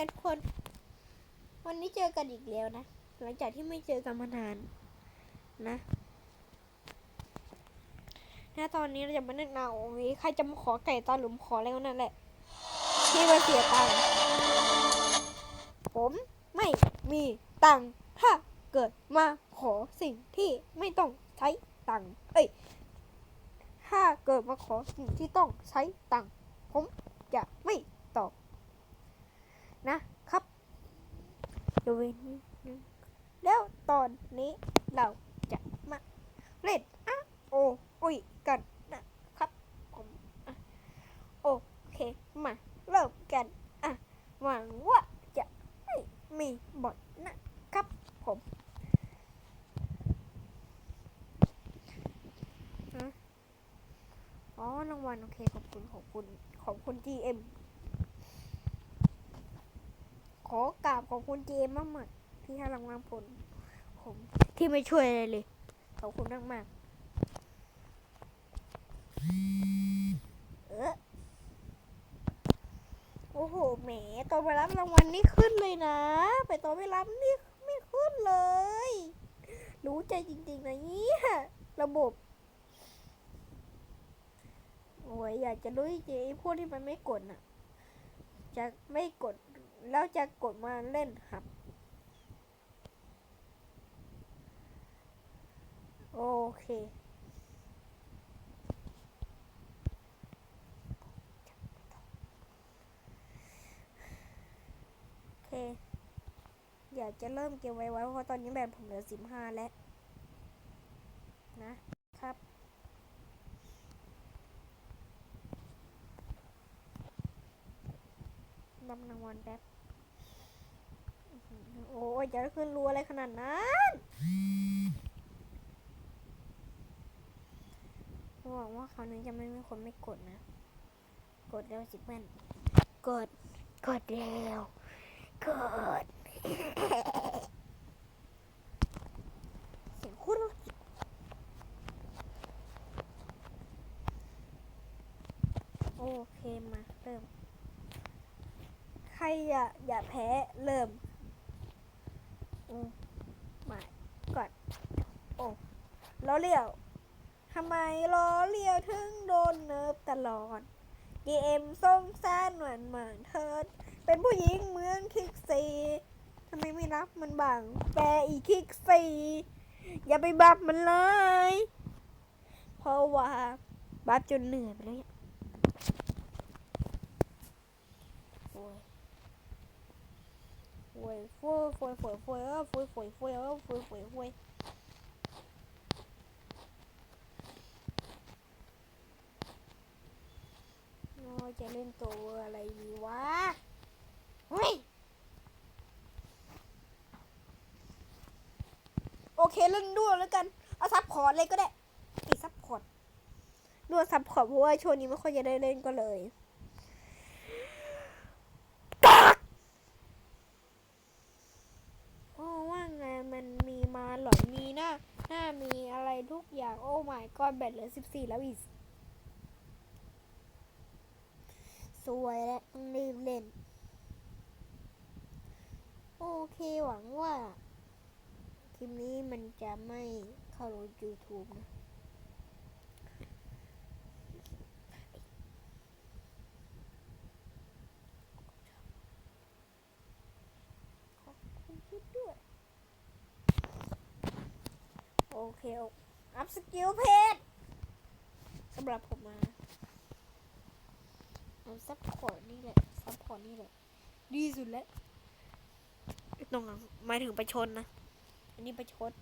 ไงทุกคน วันนี้เจอกันอีกแล้วนะ หลังจากที่ไม่เจอกันมานานนะนะตอนนี้เราจะมาเล่นนาโอวีใครจะมาขอไก่ตาหลุมขออะไรก็นั่นแหละ ที่มาเสียตังค์ผมไม่มีตังค์ถ้าเกิดมาขอสิ่งที่ไม่ต้องใช้ตังค์เอ้ยถ้าเกิดมาขอสิ่งที่ต้องใช้ตังค์ผมจะไม่ นะครับยกเว้นแล้วตอนนี้เราจะมาเล่นอะโออุยกันนะครับผมโอเคมาเริ่มกันอะหวังว่าจะไม่มีบทนะครับผมอ๋อรางวัลโอเคขอบคุณขอบคุณขอบคุณ GM ขอกราบ ขอบคุณ GM มากๆที่ให้รางวัลผลผมที่ไม่ช่วยอะไรเลย ขอบคุณมากมากเออโอ้โหแหมตอนไปรับรางวัลนี่ขึ้นเลยนะ ไปตอนไปรับนี่ไม่ขึ้นเลย รู้ใจจริงๆนะเนี่ยระบบโอ้ยอยากจะรู้จริงไอ้พวกที่มันไม่กดน่ะ จะไม่กด แล้วจะกดมาเล่นครับ โอเค โอเค อยากจะเริ่มเกมไวๆเพราะตอนนี้แบบผมเหลือสิบห้าแล้ว นะครับรับรางวัลแป๊บ โอ้ยจะขึ้นรัวอะไรขนาดนั้นหวังว่าคราวนี้จะไม่มีคนไม่กดนะ กดแล้วสิแม่นกด กดแล้วกด เสียงคุ้นโอเคมาเริ่ม ใครอย่าอย่าแพ้เริ่ม อืมาก่อนโอ้ล้อเลี้ยวทำไมล้อเลี้ยวถึงโดนเนิร์ฟตลอดเกมทรงแซนเหมือนเหมือนเธอเป็นผู้หญิงเหมือนคิกซีทำไมไม่รับมันบ้างแปอีคิกซีอย่าไปบับมันเลย เพราะว่าบับจนเหนื่อยไปแล้วโอ้ย วยฟวยฟวยฟวยฟวยเออฟวยฟวยฟวยเออฟวยฟวยฟวยโอ้ยจะเล่นตัวอะไรดีวะเฮ้ยโอเคเล่นด้วยแล้วกัน เอาซับพอร์ตเลยก็ได้อีซับพอร์ตด้วยซับพอร์ตเพราะว่าช่วงนี้ไม่ค่อยจะได้เล่นก็เลย โอ้ว่าไงมันมีมาหลอยมีหน้าหน้ามีอะไรทุกอย่าง โอ้ my god แบตเหลือสิบสี่แล้วอีก สวยแล้วต้องรีบเล่น โอเคหวังว่า คลิปนี้มันจะไม่เข้าลง YouTube นะขอบคุณคลิปด้วย โอเคโอัพสกิลเพจสำหรับผมมาเอาซัพพอร์ตนี่แหละซัพพอร์ตนี่แหละ ดีสุดแล้วตรงนั้นหมายถึงไปชนนะ อันนี้ไปชน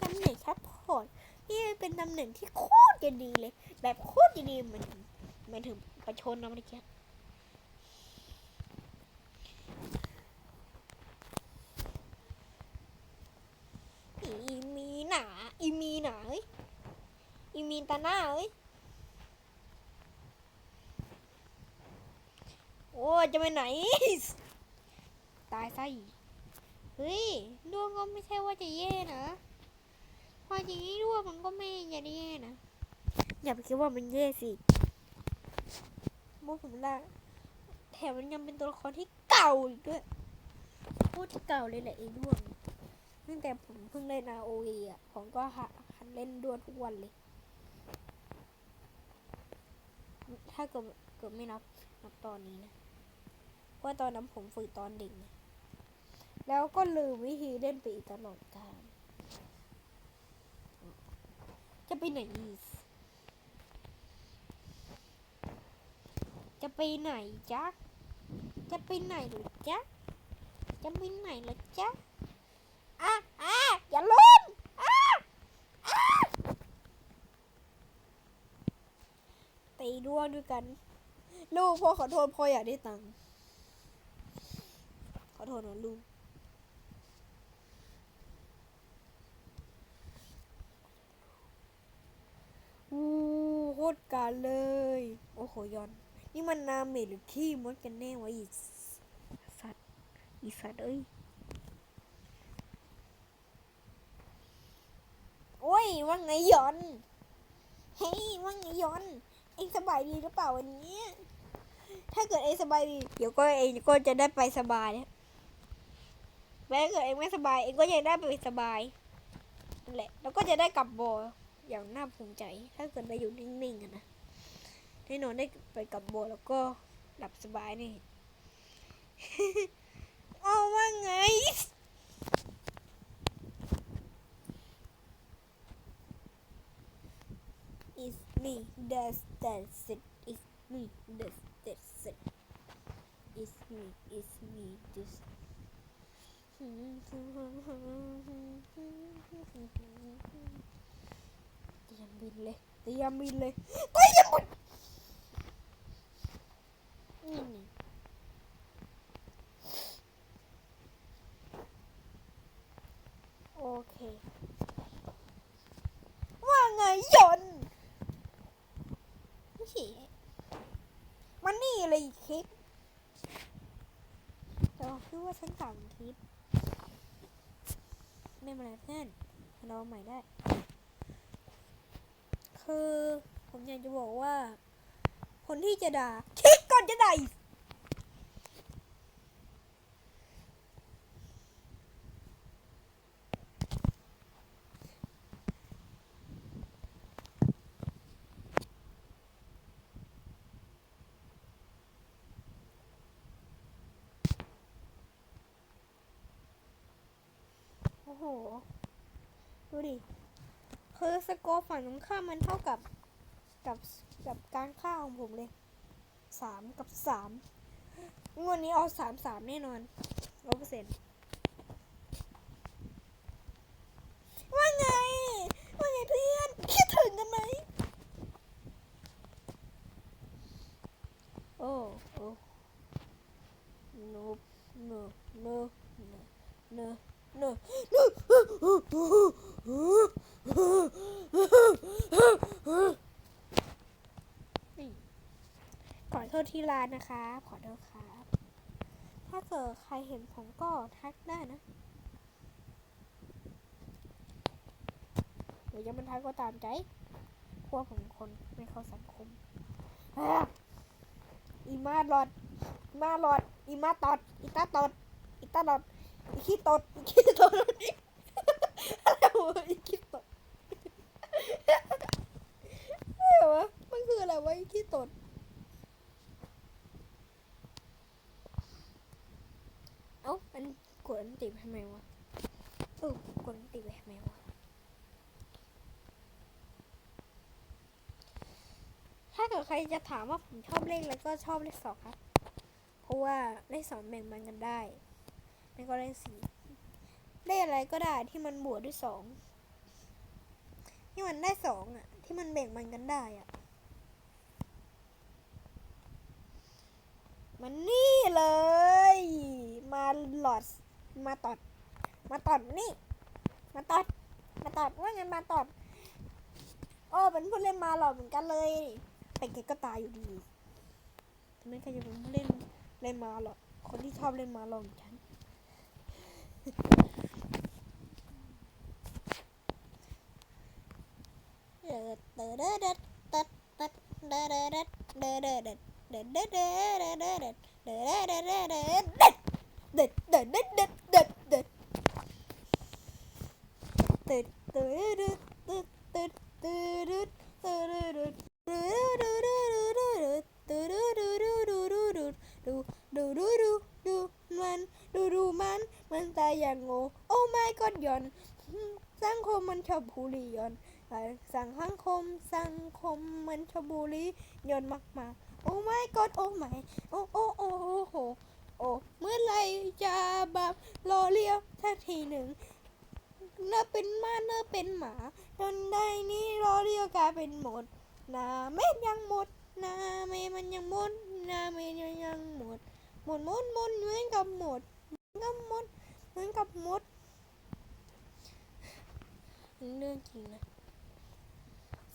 ตำแหน่งซัพพอร์ตนี่เป็นตำแหน่งที่โคตรจะดีเลย แบบโคตรจะดีเหมือนหมายถึงไปชนนะเมื่อกี้ นาเอ้ยอีมีนตาหน้าเอ้ยโอ้จะไปไหน ตายซะอีเฮ้ยดวงก็ไม่ใช่ว่าจะแย่นะพออย่างดวงมันก็ไม่อย่าแย่นะอย่าไปคิดว่ามันแย่สิมุกผมละแถมมันยังเป็นตัวละครที่เก่าอีกด้วยพูดเก่าเลยแหละไอ้ดวง ตั้งแต่ผมเพิ่งเล่น ROV อะ ผมก็หัดเล่นด้วนทุกวันเลย ถ้าเกิดเกิดไม่นับนับตอนนี้นะเว่าตอนนั้นผมฝึกตอนเด็กแล้วก็ลืมวิธีเล่นไปอีกตลอดกาลจะไปไหนอีกจะไปไหนจ๊ะ จะไปไหนหรือจ๊ะ จะไปไหนหรือจ๊ะ อะอะอย่าล้มอะอะตีด้วยด้วยกัน ลูกพ่อขอโทษพ่ออยากได้ตังค์ขอโทษนะลูกอู้โคตรการเลย โอ้โหยอน นี่มันนาเมหรือขี้มดกันแน่วะอีสัตว์อีสัตว์เอ้ย ว่าไงยอน เฮ้ยว่าไงยอน เองสบายดีหรือเปล่าวันนี้ ถ้าเกิดเองสบายดี เดี๋ยวก็เองก็จะได้ไปสบายแม้เกิดเองไม่สบาย เองก็ยังได้ไปสบายแหละ แล้วก็จะได้กลับโบอย่างน่าภูมิใจ ถ้าเกิดไราอยู่นิ่งๆนนะได้นอนได้ไปกลับโบแล้วก็หลับสบายนี่ เอาว่าไง me does that's it. It's me does that's it. It's me, it's me does. Diyan bile, diyan. Ini. Okay. ว่าไงหยด สั้นสามคลิป ไม่เป็นไรเพื่อนเราใหม่ได้ คือผมอยากจะบอกว่า คนที่จะด่าคิดก่อนจะด่าอีก โห ดูดิ คือสกรฝั่งตรงข้ามมันเท่ากับกับกับการฆ่าของผมเลยสามกับสามงวดนี้เอาสามสามแน่นอนร้อยเปอร์เซ็นต์ ขอโทษที่ร้านนะคะขอโทษครับ ถ้าเกิดใครเห็นผมก็ทักได้นะหรือยังมันทักก็ตามใจพวกผมคนไม่เข้าสังคมอีมาหลอดอีมาหลอดอีมาตอดอีตาตอดอีตาหลอดอีขี้ตดอีขี้ตดอะไรวะอีขี้ตดอะไรวะมันคืออะไรวะอีขี้ตด อ้ามันกดอันติทำไมวะเออกดอันติไปทำไมวะถ้าเกิดใครจะถามว่าผมชอบเลขแล้วก็ชอบเลขสองครับ เพราะว่าเลขสองแบ่งมันกันได้ไม่ก็เลขสี่เลขอะไรก็ได้ที่มันบวกด้วยสองที่มันได้สองอะ ที่มันแบ่งมันกันได้อะมันนี่เลย หลอดมาตอด มาตอดนี่ มาตอด มาตอดว่าไงมาตอดโอ้เป็นผู้เล่นมาหลอดเหมือนกันเลยเแต่เกก็ตายอยู่ดีทำไมใครจะเป็นผู้เล่นเล่นมาหลอดคนที่ชอบเล่นมาหลอดฉันเดิดเดิดเดิดเดิดเดิดเดิดเดิดเดิดเดิดเดิดเดิดเดิดเดิดเดิดเดิดเดิด เดูดูดูดูดูดูดูมันดูดูมันมันตายอย่างโง่โอ้ไม่ก็ย่อนสังคมมันชอบบุรีย่อนสังสังคมสังคมมันชอบบุรีย่อนมากมากโอ้ไม่ก็โอ้ไม่โอ้โอ้โอ้โห โอ้เมื่อไรจะแบบรอเลี้ยวสักทีหนึ่งเนื้อเป็นม้าเนื้อเป็นหมาจนได้นี้รอเลี้ยวกลายเป็นหมดนาเม็ดยังหมดนาเมมันยังหมดนาเมยังยังหมดหมดหมดหมดเหมือนกับหมดเหมือนกับหมดเหมือนกับหมดเรื่องจริงนะ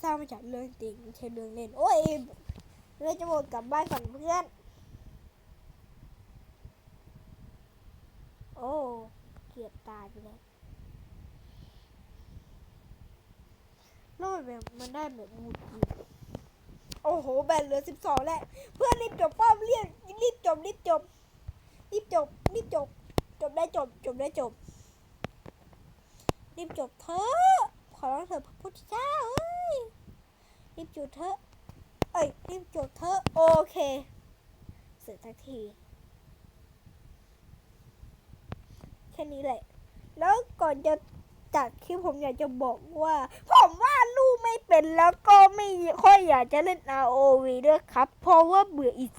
สร้างมาจากเรื่องจริงไม่ใช่เรื่องเล่นโอ้ยเราจะหมดกลับบ้านก่อนเพื่อน อ้ เกียดตายไปแล้วโลดแบบมันได้แบบหงุดหงิดโอ้โห แบนเหลือสิบสองแล้ว เพื่อนรีบจบป้อมเรียบรีบจบรีบจบรีบจบรีบจบ จบได้จบ จบได้จบ รีบจบเถอะ ขอร้องเถอะพระพุทธเจ้าเอ้ย รีบจบเถอะ เอ้ย รีบจบเถอะ โอเค เสร็จสักที แค่นี้แหละ แล้วก่อนจะจากคลิปผมอยากจะบอกว่า ผมว่าลูกไม่เป็นแล้วก็ไม่ค่อยอยากจะเล่น ROV ด้วยครับ เพราะว่าเบื่ออีส